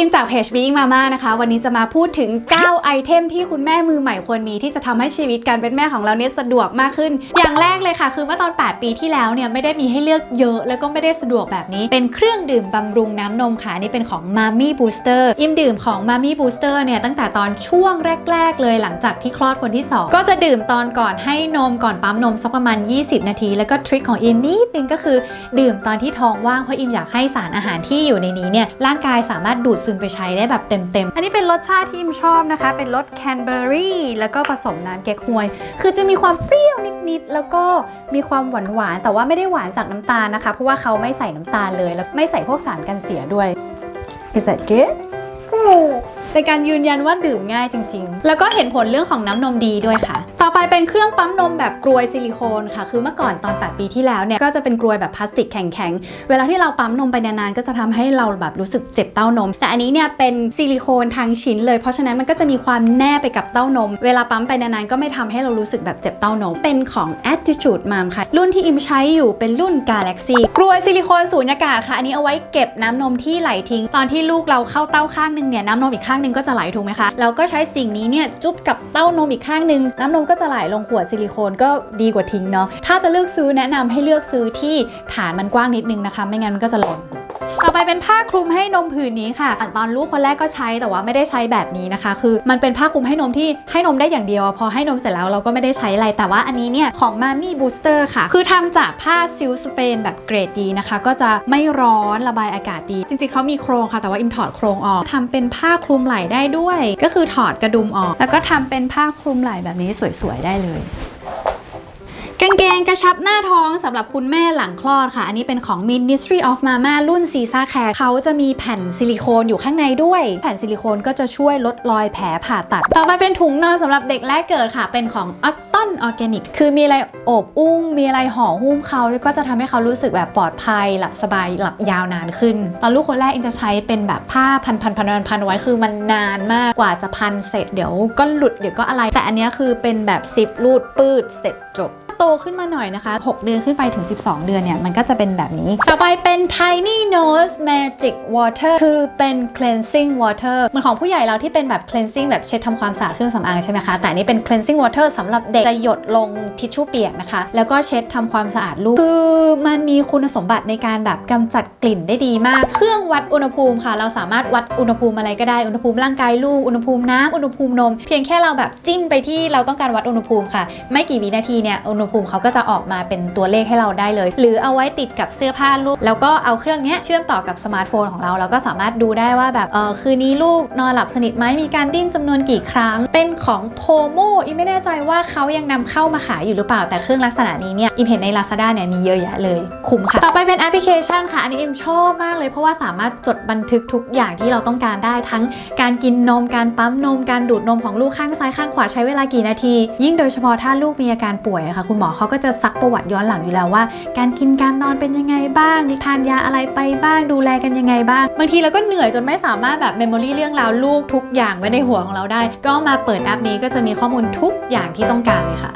อิมจากเพจ Being Mama นะคะ วันนี้จะมาพูดถึง 9 ไอเทมที่คุณแม่มือใหม่ควรมีที่จะทำให้ชีวิตการเป็นแม่ของเราเนี่ยสะดวกมากขึ้น อย่างแรกเลยค่ะ คือเมื่อตอน 8 ปีที่แล้วเนี่ยไม่ได้มีให้เลือกเยอะ แล้วก็ไม่ได้สะดวกแบบนี้ เป็นเครื่องดื่มบำรุงน้ำนมค่ะนี่เป็นของ Mami Booster อิมดื่มของ Mami Booster เนี่ยตั้งแต่ตอนช่วงแรก ๆ เลยหลังจากที่คลอดคนที่ 2 ก็จะดื่มตอนก่อนให้นมก่อนปั๊มนมสักประมาณ 20 นาที แล้วก็ทริคของอิมนิดนึงก็คือ ดื่มตอนที่ท้องว่างเพราะอิมอยากให้สารอาหารที่อยู่ในนี้เนี่ยร่างกายสามารถดูดซึมไปใช้ได้แบบเต็มๆ อันนี้เป็นรสชาติที่อิมชอบนะคะ เป็นรสแคนเบอรี่แล้วก็ผสมน้ำเก๊กฮวย คือจะมีความเปรี้ยวนิดๆ แล้วก็มีความหวานๆ แต่ว่าไม่ได้หวานจากน้ำตาลนะคะ เพราะว่าเขาไม่ใส่น้ำตาลเลย แล้วไม่ใส่พวกสารกันเสียด้วย Is that good? เป็นการยืนยันว่าดื่มง่ายจริง ๆ แล้วก็เห็นผลเรื่องของน้ำนมดีด้วยค่ะ ต่อไปเป็นเครื่องปั๊มนมแบบกรวยซิลิโคนค่ะ คือเมื่อก่อนตอน 8 ปีที่แล้วเนี่ย ก็จะเป็นกรวยแบบพลาสติกแข็งๆ เวลาที่เราปั๊มนมไปนานๆ ก็จะทำให้เราแบบรู้สึกเจ็บเต้านม แต่อันนี้เนี่ยเป็นซิลิโคนทั้งชิ้นเลย เพราะฉะนั้นมันก็จะมีความแน่ไปกับเต้านม เวลาปั๊มไปนานๆ ก็ไม่ทำให้เรารู้สึกแบบเจ็บเต้านม เป็นของ Attitude Mom ค่ะ รุ่นที่อิมใช้อยู่เป็นรุ่น Galaxy กรวยซิลิโคนสูญญากาศค่ะ อันนี้เอาไว้เก็บน้ำนมที่ไหลทิ้ง ตอนที่ลูกเราเข้าเต้าข้างนึงเนี่ยน้ำนมอีกข้างนึงก็จะไหลถูกไหมคะ เราก็ใช้สิ่งนี้เนี่ยจุ๊บกับเต้านมอีกข้างนึงน้ำนมก็จะไหลลงขวดซิลิโคนก็ดีกว่าทิ้งเนาะถ้าจะเลือกซื้อแนะนำให้เลือกซื้อที่ฐานมันกว้างนิดนึงนะคะ ไม่งั้นมันก็จะหล่น ต่อไปเป็นผ้าคลุมให้นมผืนนี้ค่ะตอนลูกคนแรกก็ใช้แต่ว่าไม่ได้ใช้แบบนี้นะคะ คือมันเป็นผ้าคลุมให้นมที่ให้นมได้อย่างเดียว พอให้นมเสร็จแล้วเราก็ไม่ได้ใช้อะไร แต่ว่าอันนี้เนี่ยของมามี่บูสเตอร์ค่ะ คือทำจากผ้าซิลสเปนแบบเกรดดีนะคะ ก็จะไม่ร้อนระบายอากาศดี จริงๆเขามีโครงค่ะ แต่ว่าอิมถอดโครงออกทำเป็นผ้าคลุมไหล่ได้ด้วย ก็คือถอดกระดุมออก แล้วก็ทำเป็นผ้าคลุมไหล่แบบนี้สวยๆได้เลย กางเกงกระชับหน้าท้องสำหรับคุณแม่หลังคลอดค่ะ อันนี้เป็นของ Ministry of Mama รุ่นซีซ่าแคร์เขาจะมีแผ่นซิลิโคนอยู่ข้างในด้วย แผ่นซิลิโคนก็จะช่วยลดรอยแผลผ่าตัด ต่อไปเป็นถุงนอนสำหรับเด็กแรกเกิดค่ะ เป็นของ o t t o n Organic คือมีอะไรอบอุ้งมีอะไรห่อหุ้มเขาแล้วก็จะทำให้เขารู้สึกแบบปลอดภัย หลับสบาย หลับยาวนานขึ้น ตอนลูกคนแรกอินจะใช้เป็นแบบผ้าพันพันพันพันพันไว้ คือมันนานมากกว่าจะพันเสร็จ เดี๋ยวก็หลุด เดี๋ยวก็อะไร แต่อันนี้คือเป็นแบบซิปรูดปืดเสร็จจบโตขึ้นมาหน่อยนะคะ 6 เดือนขึ้นไปถึง 12 เดือนเนี่ย มันก็จะเป็นแบบนี้ ต่อไปเป็น Tiny Nose Magic Water คือเป็น cleansing water เหมือนของผู้ใหญ่เราที่เป็นแบบ cleansing แบบเช็ดทำความสะอาดเครื่องสำอางใช่ไหมคะ แต่อันนี้เป็น cleansing water สำหรับเด็กจะหยดลงทิชชู่เปียกนะคะ แล้วก็เช็ดทำความสะอาดลูก คือมันมีคุณสมบัติในการแบบกำจัดกลิ่นได้ดีมาก เครื่องวัดอุณหภูมิค่ะ เราสามารถวัดอุณหภูมิอะไรก็ได้ อุณหภูมิร่างกายลูก อุณหภูมิน้ำอุณหภูมินม เพียงแค่เราแบบจิ้มไปที่เราต้องการวัดอุณหภูมิค่ะ ไม่กี่วินาทีเนี่ย อุณหภูมิเขาก็จะออกมาเป็นตัวเลขให้เราได้เลย หรือเอาไว้ติดกับเสื้อผ้าลูก แล้วก็เอาเครื่องเนี้ยเชื่อมต่อกับสมาร์ทโฟนของเรา เราก็สามารถดูได้ว่าแบบ เออคืนนี้ลูกนอนหลับสนิทไหมมีการดิ้นจำนวนกี่ครั้ง เป็นของโพโมอีไม่แน่ใจว่าเขายังนำเข้ามาขายอยู่หรือเปล่าแต่เครื่องลักษณะนี้เนี่ยอิมเห็นใน Lazada เนี่ยมีเยอะแยะเลย คุ้มค่ะ ต่อไปเป็นแอปพลิเคชันค่ะ อันนี้อิมชอบมากเลยเพราะว่าสามารถจดบันทึกทุกอย่างที่เราต้องการได้ทั้งการกินนมการปั๊มนมการดูดนมของลูกข้างซ้ายข้างขวาใช้เวลากี่นาที ยิ่งโดยเฉพาะถ้าลูกมีอาการป่วยอะค่ะคุณหมอเขาก็จะซักประวัติย้อนหลังอยู่แล้วว่า การกินการนอนเป็นยังไงบ้างทานยาอะไรไปบ้างดูแลกันยังไงบ้างบางทีเราก็เหนื่อยจนไม่สามารถแบบเมมโมรีเรื่องราวลูกทุกอย่างไว้ในหัวของเราได้ ก็มาเปิดแอปนี้ก็จะมีข้อมูลทุกอย่างที่ต้องการเลยค่ะ